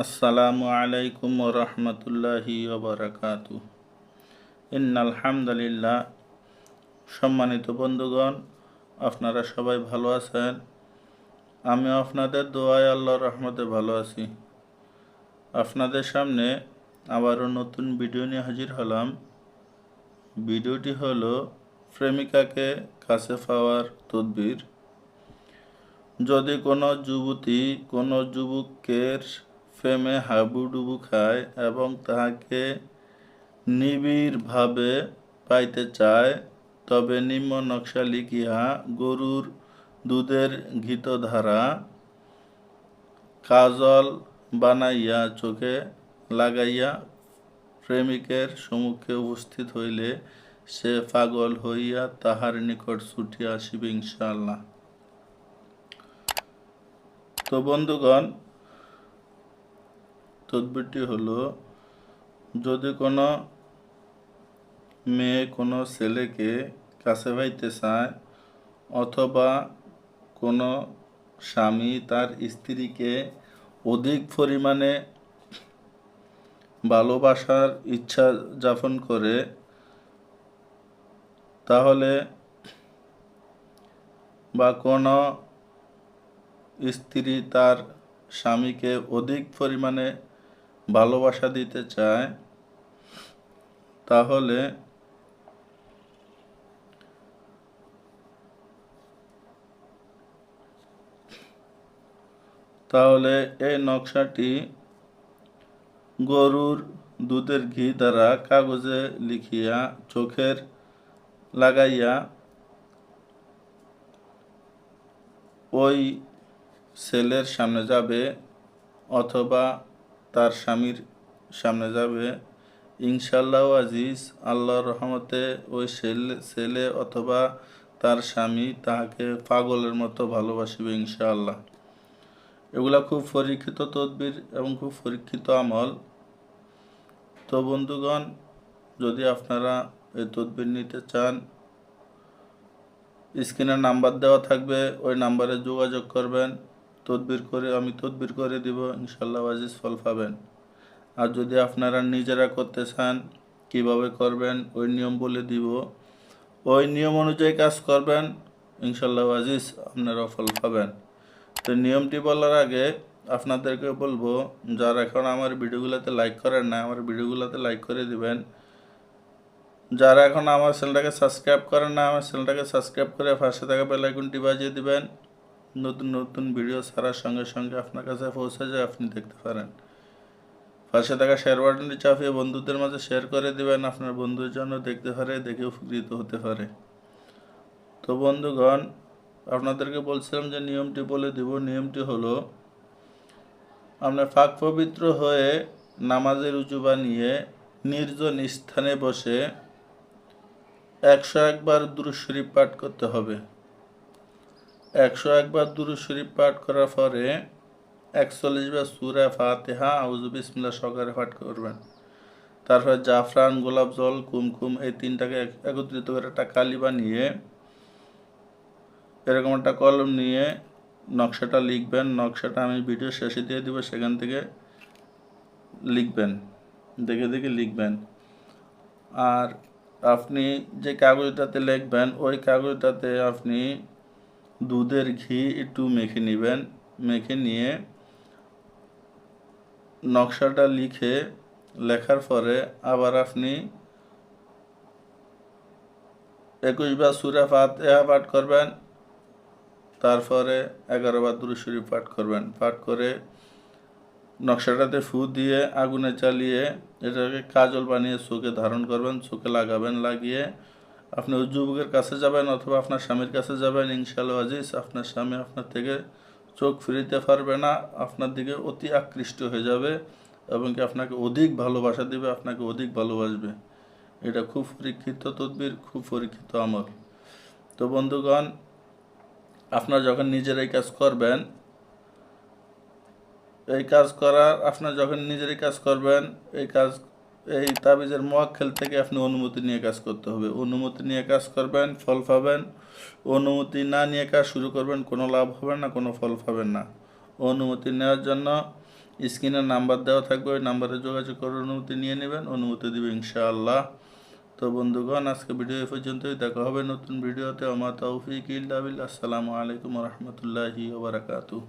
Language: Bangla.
আসসালামু আলাইকুম রহমতুল্লাহি ওবরাকাত ইন আলহামদুলিল্লাহ সম্মানিত বন্ধুগণ, আপনারা সবাই ভালো আছেন? আমি আপনাদের দোয়ায় আল্লাহর রহমতে ভালো আছি। আপনাদের সামনে আবারও নতুন ভিডিও নিয়ে হাজির হলাম। ভিডিওটি হলো প্রেমিকাকে কাছে পাওয়ার তদবির। যদি কোনো যুবতী, কোনো যুবকের প্রেমে হাবুডুবু খায় এবং তাহাকে নিবিড়ভাবে পাইতে চায়, তবে নিম্ন নকশা লিখিয়া গরুর দুধের ঘিতধারা, কাজল বানাইয়া চোখে লাগাইয়া প্রেমিকের সম্মুখে উপস্থিত হইলে সে পাগল হইয়া তাহার নিকট ছুটিয়া আসিবে ইনশাআল্লাহ। তো বন্ধুগণ তদবিরটি হলো, যদি কোনো মেয়ে কোনো ছেলেকে কাছে পাইতে চায় অথবা কোনো স্বামী তার স্ত্রীকে অধিক পরিমাণে ভালোবাসার ইচ্ছা যাপন করে, তাহলে বা কোনো স্ত্রী তার স্বামীকে অধিক পরিমাণে ভালোবাসা দিতে চায়, তাহলে তাহলে এই নকশাটি গরুর দুধের ঘি দ্বারা কাগজে লিখিয়া, চোখের লাগাইয়া ওই ছেলের সামনে যাবে অথবা তার স্বামীর সামনে যাবে। ইনশাল্লাহ আজিজ, আল্লাহর রহমতে ওই ছেলে অথবা তার স্বামী তাহাকে পাগলের মতো ভালোবাসিবে ইনশাআল্লাহ। এগুলা খুব পরীক্ষিত তদবির এবং খুব পরীক্ষিত আমল। তো বন্ধুগণ, যদি আপনারা এই তদবির নিতে চান স্ক্রিনে নাম্বার দেওয়া থাকবে, ওই নাম্বারে যোগাযোগ করবেন। তদবির করে, আমি তদবির করে দিব ইনশাল্লাহ আজিজ ফল পাবেন। আর যদি আপনারা নিজেরা করতে চান, কীভাবে করবেন, ওই নিয়ম বলে দিব। ওই নিয়ম অনুযায়ী কাজ করবেন ইনশাল্লাহ আজিজ আপনারা ফল পাবেন। তো নিয়মটি বলার আগে আপনাদেরকে বলব, যারা এখন আমার ভিডিওগুলোতে লাইক করেন না আমার ভিডিওগুলোতে লাইক করে দিবেন। যারা এখন আমার চ্যানেলটাকে সাবস্ক্রাইব করেন না আমার চ্যানেলটাকে সাবস্ক্রাইব করে পাশে থাকা বেলাইকনটি বাজিয়ে দিবেন। নতুন নতুন ভিডিও ছাড়ার সঙ্গে সঙ্গে আপনার কাছে পৌঁছে যায়, আপনি দেখতে পারেন। পাশে থাকা শেয়ার বাটনটি চাপিয়ে বন্ধুদের মাঝে শেয়ার করে দেবেন, আপনার বন্ধুর জন্য দেখতে পারে, দেখে উপকৃত হতে পারে। তো বন্ধুগণ, আপনাদেরকে বলছিলাম যে নিয়মটি বলে দিব। নিয়মটি হলো আপনার ফাঁক পবিত্র হয়ে নামাজের উজুবা নিয়ে নির্জন স্থানে বসে একশো একবার দুরু শরীফ পাঠ করতে হবে। একশো একবার দুরু শরীফ পাঠ করার পরে একচল্লিশ বার সুরা ফাতেহা আউজু বিসমিল্লা সহকারে পাঠ করবেন। তারপর জাফরান, গোলাপ জল, কুমকুম এই তিনটাকে একত্রিত করে একটা কালি বানিয়ে, এরকম একটা কলম নিয়ে নকশাটা লিখবেন। নকশাটা আমি ভিডিও শেষে দিয়ে দিব, সেখান থেকে লিখবেন। দেখে দেখে লিখবেন। আর আপনি যে কাগজটাতে লিখবেন, ওই কাগজটাতে আপনি দুধের ঘি একটু মেখে নেবেন, মেখে নিয়ে নকশাটা লিখে লেখার পরে আবার আপনি একুশ বার সুরা ফাতেহা পাঠ করবেন, তারপরে এগারো বার পাঠ করবেন। পাঠ করে নকশাটাতে ফু দিয়ে আগুনে চালিয়ে এটাকে কাজল বানিয়ে চোখে ধারণ করবেন, চোখে লাগাবেন, লাগিয়ে আপনি ওই যুবকের কাছে যাবেন অথবা আপনার স্বামীর কাছে যাবেন ইনশাল্লাহ আজিজ, আপনার স্বামী আপনার থেকে চোখ ফিরিতে পারবে না, আপনার দিকে অতি আকৃষ্ট হয়ে যাবে এবং কি আপনাকে অধিক ভালোবাসা দেবে, আপনাকে অধিক ভালোবাসবে। এটা খুব পরীক্ষিত তদবির, খুব পরীক্ষিত আমল। তো বন্ধুগণ, আপনার যখন নিজের এই কাজ করবেন, এই কাজ করার, আপনার যখন নিজেরই কাজ করবেন, এই কাজ এই তাবিজের মোয়াক্কেল থেকে আপনি অনুমতি নিয়ে কাজ করতে হবে। অনুমতি নিয়ে কাজ করবেন, ফল পাবেন। অনুমতি না নিয়ে কাজ শুরু করবেন, কোনো লাভ হবে না, কোনো ফল পাবেন না। অনুমতি নেওয়ার জন্য স্ক্রিনের নাম্বার দেওয়া থাকবে, ওই নাম্বারে যোগাযোগ করে অনুমতি নিয়ে নেবেন, অনুমতি দেবে ইনশাআল্লাহ। তো বন্ধুগণ, আজকে ভিডিও এ পর্যন্তই, দেখা হবে নতুন ভিডিওতে। আমার তৌফিক ইল্লা বিল্লাহ। আসসালামু আলাইকুম রহমতুল্লাহি ওবরাকাতুহ